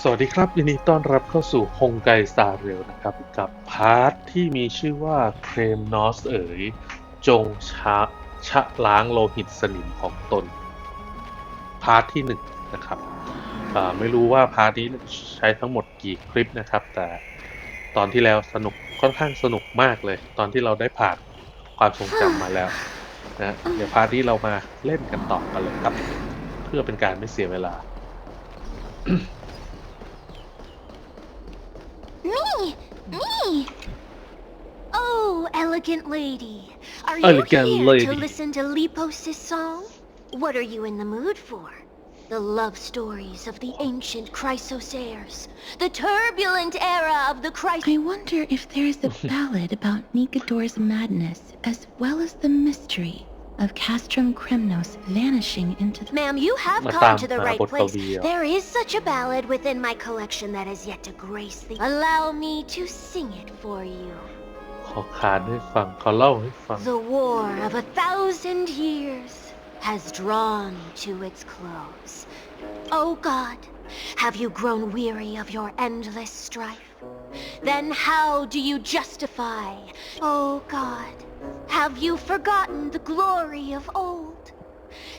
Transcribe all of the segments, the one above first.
สวัสดีครับยินดีต้อนรับเข้าสู่ฮงไกสตาร์เรลนะครับ กับพาร์ทที่มีชื่อว่าเครมนอสเอ๋ย จงชะชะล้างโลหิตสนิมของตน พาร์ทที่หนึ่งนะครับไม่รู้ว่าพาร์ทนี้ใช้ทั้งหมดกี่คลิปนะครับ แต่ตอนที่แล้วสนุกค่อนข้างสนุกมากเลย ตอนที่เราได้ผ่านความทรงจำมาแล้วนะเดี๋ยวพาร์ทนี้เรามาเล่นกันต่อกันเลยครับ เพื่อเป็นการไม่เสียเวลา elegant lady. Are you Elegant here lady. to listen to Lepos' song? What are you in the mood for? The love stories of the ancient Chrysosaires. The turbulent era of the Chrys- I wonder if there is a ballad about Nikodor's madness as well as the mystery of Castrum Kremnos vanishing into the... Ma'am, you have Ma come to the right place. ah. There is such a ballad within my collection that has yet to grace the... Allow me to sing it for you. ขอขานให้ฟังขอเล่าให้ฟัง The war of a thousand years has drawn to its close. Oh God, have you grown weary of your endless strife? Then how do you justify? Oh God, have you forgotten the glory of old?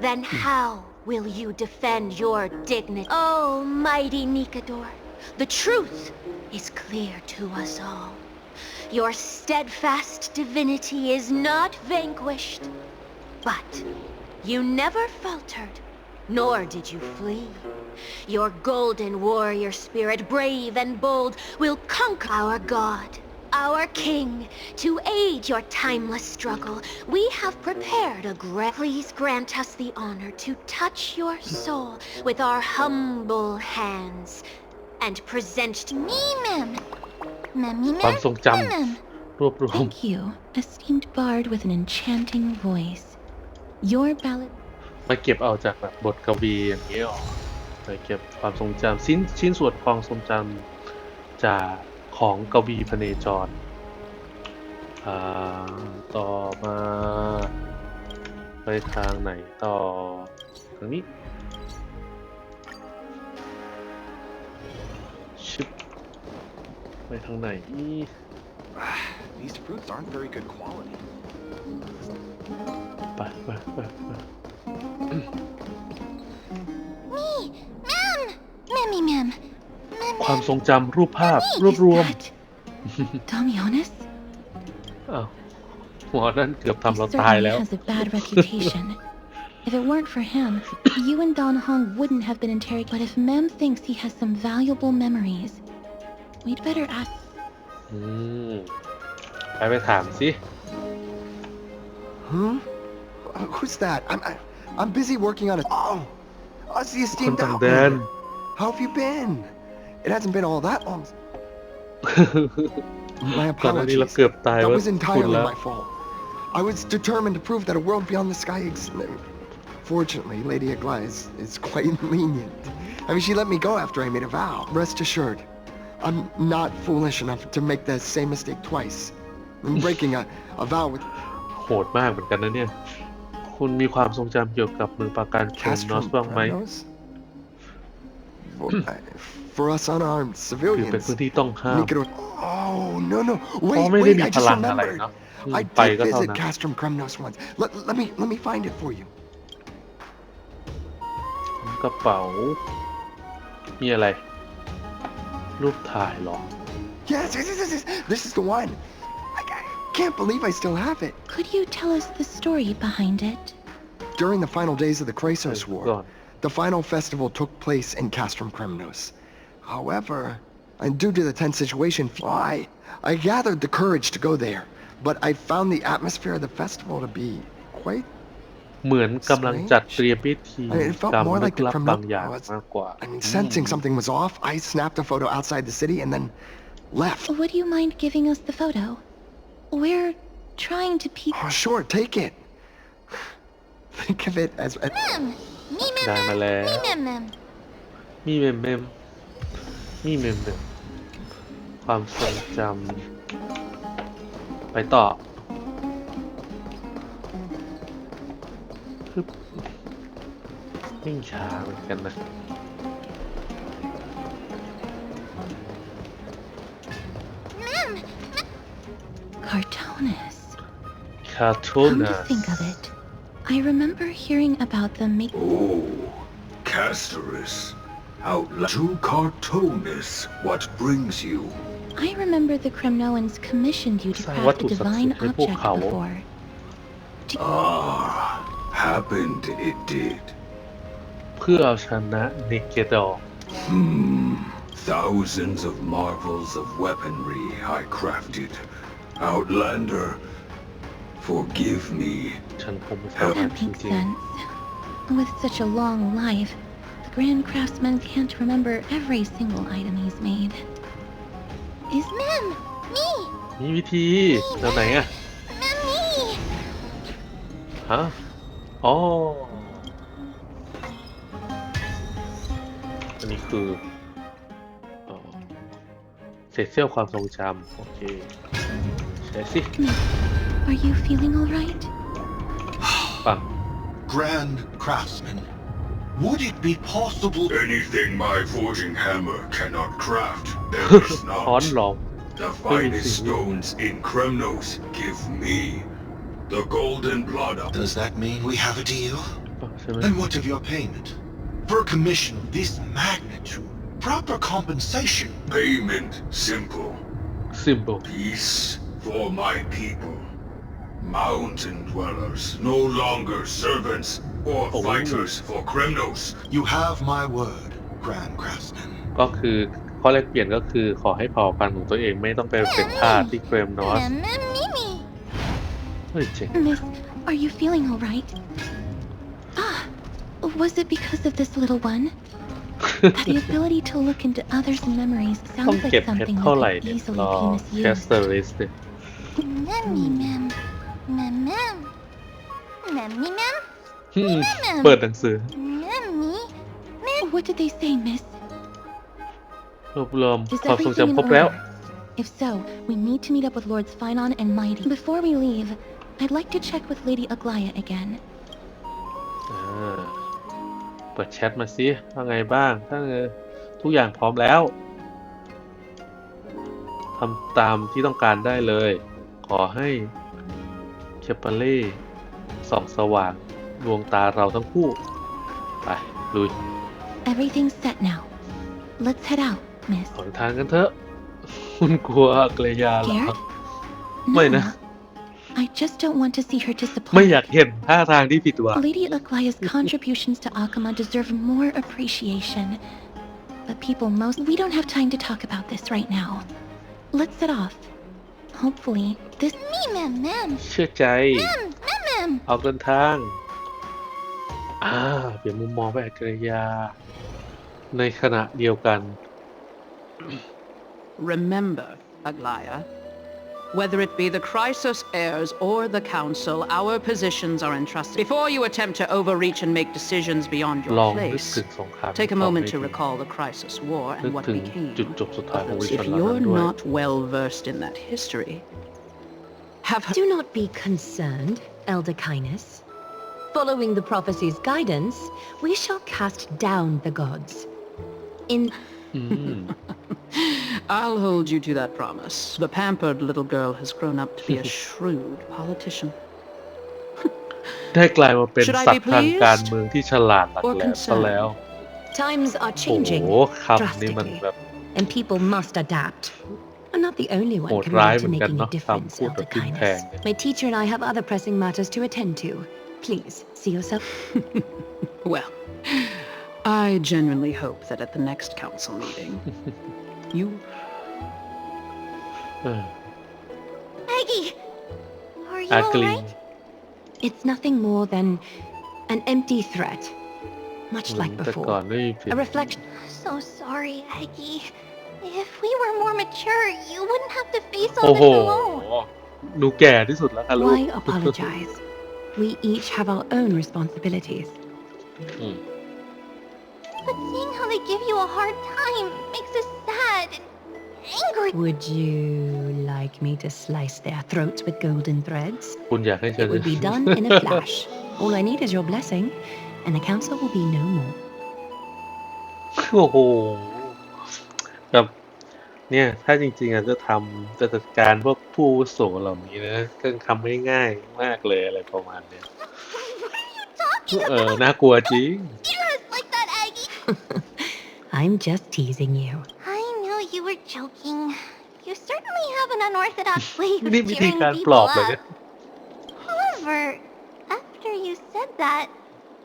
Then how will you defend your dignity? Oh, mighty Nikodor, the truth is clear to us all. Your steadfast divinity is not vanquished. But you never faltered, nor did you flee. Your golden warrior spirit, brave and bold, will conquer our God, our King. To aid your timeless struggle, we have prepared a gra- Please grant us the honor to touch your soul with our humble hands and present to. Ma'am, ความทรงจ ma'am. ำรวบรวม Thank you, esteemed bard with an enchanting voice. Your ballad มาเก็บเอาจากแบบบทกวีอย่างนี้หรอไปเก็บความทรงจำชิ้นชิ้นส่วนความทรงจำจากของกวีพเนจรอ่าต่อมา ไปทางไหนต่อ ทางนี้ ไปทางไหน These fruits aren't very good quality. ไปไปไปไป Me, ma'am. Mammy, ma'am. ความทรงจำรูปภาพรวบรวม Domionis? อ้าวหมอนั่นเกือบ He ทำเราตาย certainly แล้ว has a bad reputation. if it weren't for him, you and Don Hong wouldn't have been interrogated. But if Mem thinks he has some valuable memories, we'd better ask. อืม ไปไปถามสิ Huh? Uh, who's that? I'm I, I'm busy working on a. Oh, oh, it's the คน esteemed ต่างแดน Outlander. How have you been? It hasn't been all that long. My ก่อนหน้านี้เรา apologies. เกือบตาย That ว่า was คุณ entirely แล้ว my fault. I was determined to prove that a world beyond the sky exists. Fortunately, Lady Aglaia is, is quite lenient. I mean, she let me go after I made a vow. Rest assured, I'm not foolish enough to make the same mistake twice. I'm breaking a, a vow with โหดมากเหมือนกันนะเนี่ย คุณมีความทรงจำเกี่ยวกับเมืองปราการเคมนอส Castrum บ้างไหม Kremnos? For, uh, for us unarmed คือเป็น civilians. พื้นที่ต้องห้าม Nikidor. Oh no no เพราะ wait ไม่ได้ wait มี I พ just ลังอะไร remembered. เนาะอืม I ไป did ก็เท่า visit นั้น Castrum Kremnos once. Let, let me let me find it for you. กระเป๋า มีอะไร รูปถ่ายเหรอ Yes yes yes yes, yes. This is the one. I, I can't believe I still have it. Could you tell us the story behind it? During the final days of the เอ Krasos อ War, ก่อน the final festival took place in Castrum Kremnos. However, and due to the tense situation, I, I gathered the courage to go there, but I found the atmosphere of the festival to be quite เหมือนกำลังจัดเตรียมพิธี I mean, it felt กรรม more ลึ like ก the ลับ criminal บางอย่าง was- มากกว่า I mean, sensing something was off, I snapped a photo outside the city and then left. Would you mind giving us the photo? We're trying to peek. Oh, sure, take it. Think of it as a, Ma'am. Me, ma'am, ได้มาแล้ว me, ma'am, ma'am. มีเมมเมมมีเมมเมมความทรงจำไปต่อ Hm. Ninja, Cartonus. Cartonus. Come to think of it, I remember hearing about the make Oh, Castorus. out to Cartonus. what brings you? I remember the Kremnoans commissioned you to craft a divine object before. Ah, happened it did. เพื่อเอาชนะเนเกดอร์ Hmm. Thousands of marvels of weaponry I crafted. Outlander, forgive me. ฉันคงไม่สามารถ That จ makes ริง sense. With such a long life, the Grand Craftsman can't remember every single item he's made. Is Mem, me, ๆมีวิธีแนวไหนอะ Mem, me. ฮะ อ๋อ อันนี้คือเอ่อเศษเสี้ยวความทรงจำโอเคใช่สิ Are you feeling all right? ปัง Grand Craftsman, would it be possible? Anything my forging hammer cannot craft, there is ค้อน not. หลอม The finest stones in Kremnos give me. The golden blood of Does that mean we have a deal? ใช่ไหม And what of your payment? For a commission of this magnitude, proper compensation. payment simple. ซิมโบ Peace for my people. Mountain dwellers, no longer servants or Oh. fighters for Kremnos. You have my word, Grand Craftsman. ก็คือข้อแรกเปลี่ยนก็คือขอให้เผ่าพันธุ์ของตัวเองไม่ต้องไปเป็นทาสที่เกรมนอส Mem, Mem, me, me. เฮ้ยเจ๋ง Miss, are you feeling all right? Ah, was it because of this little one? the ability to look into others' memories ต้อง sounds เก็บ like เพชร something เท่าไหร่ that could เนี่ย easily รอ be แคส misused. เตอร์ลิสเนี่ย Mem, me, mem. Mem, mem. Mem, me, mem. อืมเปิดหนังสือ Mem, me. What did they say, Miss? รวบรวม Is ความทรง everything in จำครบแล้ว order? If so, we need to meet up with Lords Finon and Mighty. Before we leave, I'd like to check with Lady Aglaya again. อ่าเปิดแชทมาสิว่าไงบ้าง ถ้าเออทุกอย่างพร้อมแล้วทำตามที่ต้องการได้เลย ขอให้เคปเปเล่ส่องสว่างดวงตาเราทั้งคู่ ไปลุย Everything's set now. Let's head out, Miss. ออกทางกันเถอะ คุณกลัวเกรยาเหรอ Scared? ไม่นะ I just don't want to see her ไม่ disappointed. อยากเห็นท่าทางที่ผิดหวัง Lady Aglaya's contributions to Akama deserve more appreciation. But people most we don't have time to talk about this right now. Let's set off. Hopefully, this Me, mem, mem. เชื่อใจ Mem, mem, mem. ออกเดินทาง อ่า เปลี่ยนมุมมองไปอัจฉริยา ในขณะเดียวกัน Remember, Aglaya, whether it be the crisis heirs or the Council, our positions are entrusted. Before you attempt to overreach and make decisions beyond your place, take a moment to recall the crisis War and what became of it. If you're not well versed in that history, have Do not be concerned, Elder Kynus. Following the prophecy's guidance, we shall cast down the gods. In... Mm. I'll hold you to that promise. The pampered little girl has grown up to be a shrewd politician. ได้กลายมาเป็น Should I สั be ตว์ทางการ pleased เมืองที่ฉลาดหลัก or แหลมซะ concerned? แล้ว times are โอ้ changing โหคำนี้มัน drastically, แบบ and people must adapt. I'm not the only โห one ดร้าย committed เห to มือนกัน making a เนาะ difference, คำพูดแบ Elder บทิ้งแทง Kindness. เนี่ย My teacher and I have other pressing matters to attend to. Please, see yourself. Well, I genuinely hope that at the next council meeting, you เออ Aggie. Are you อากลิง alright? It's nothing more than an empty threat, much อืม like แต่ก่อน before. ไม่มีผิด A reflection. So sorry, Aggie. If we were more mature, you wouldn't have to face โอ้ all โห this alone. หนูแก่ที่สุดแล้วค่ะลูก Why apologize? we each have our own responsibilities. อืม But seeing how they give you a hard time makes us sad and angry. Would you like me to slice their throats with golden threads? คุณอยากให้ฉัน It would be done in a flash. All I need is your blessing, and the council will be no more. โอ้โหแบบเนี่ย ถ้าจริงๆอะจะทำจะจัดการพวกผู้อาวุโสเหล่านี้นะก็ทำง่ายๆมากเลยอะไรประมาณเนี้ย What are you talking เออน่ากลัวจริง Yes, like that, Aggie. I'm just teasing you. I knew you were joking. You certainly have an unorthodox way of นี่วิธี cheering การปล people อบเลย up. เนี่ย However, after you said that,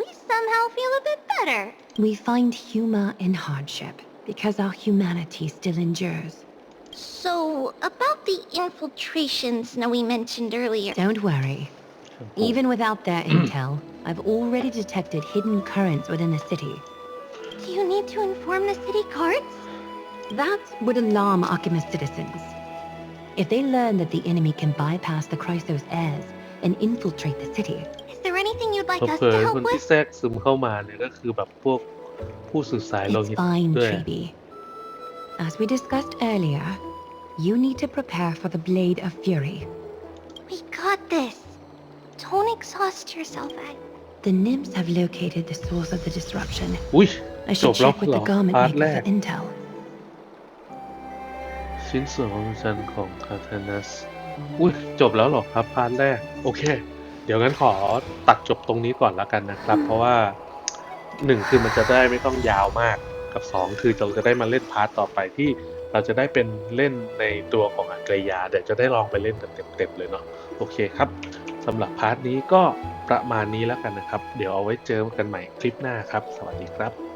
we somehow feel a bit better. We find humor in hardship because our humanity still endures. So, about the infiltrations Snowy mentioned earlier. Don't worry. Even without their intel, I've already detected hidden currents within the city. Do you need to inform the city guards? That would alarm Archimedes citizens. If they learn that the enemy can bypass the Chrysos heirs and infiltrate the city, Is there anything you'd like us เผล to อๆ help คนที่ with? แทรกซึมเข้ามาเนี่ยก็คือแบบพวกผู้สื่อสายโล it's หิต fine, ด้วย Treeby. As we discussed earlier, you need to prepare for the Blade of Fury. We got this. Don't exhaust yourself, Ag. The nymphs have located the source of the disruption. อุ้ย I จบ should แล้ว check with เหร the อ garment พาร์ท maker แรก for intel. ชิ้นส่วนของจันทร์ของคาทานัสอุ้ยจบแล้วหรอครับพาร์ทแรก โอเค เดี๋ยวงั้นขอตัดจบตรงนี้ก่อนแล้วกันนะครับ เพราะว่าหนึ่งคือมันจะได้ไม่ต้องยาวมากกับสองคือเราจะได้มาเล่นพาร์ทต่อไปที่เราจะได้เป็นเล่นในตัวของอังกฤยาเดี๋ยวจะได้ลองไปเล่นแบบเต็มๆเลยเนาะโอเคครับสำหรับพาร์ทนี้ก็ประมาณนี้แล้วกันนะครับ เดี๋ยวเอาไว้เจอกันใหม่คลิปหน้าครับ สวัสดีครับ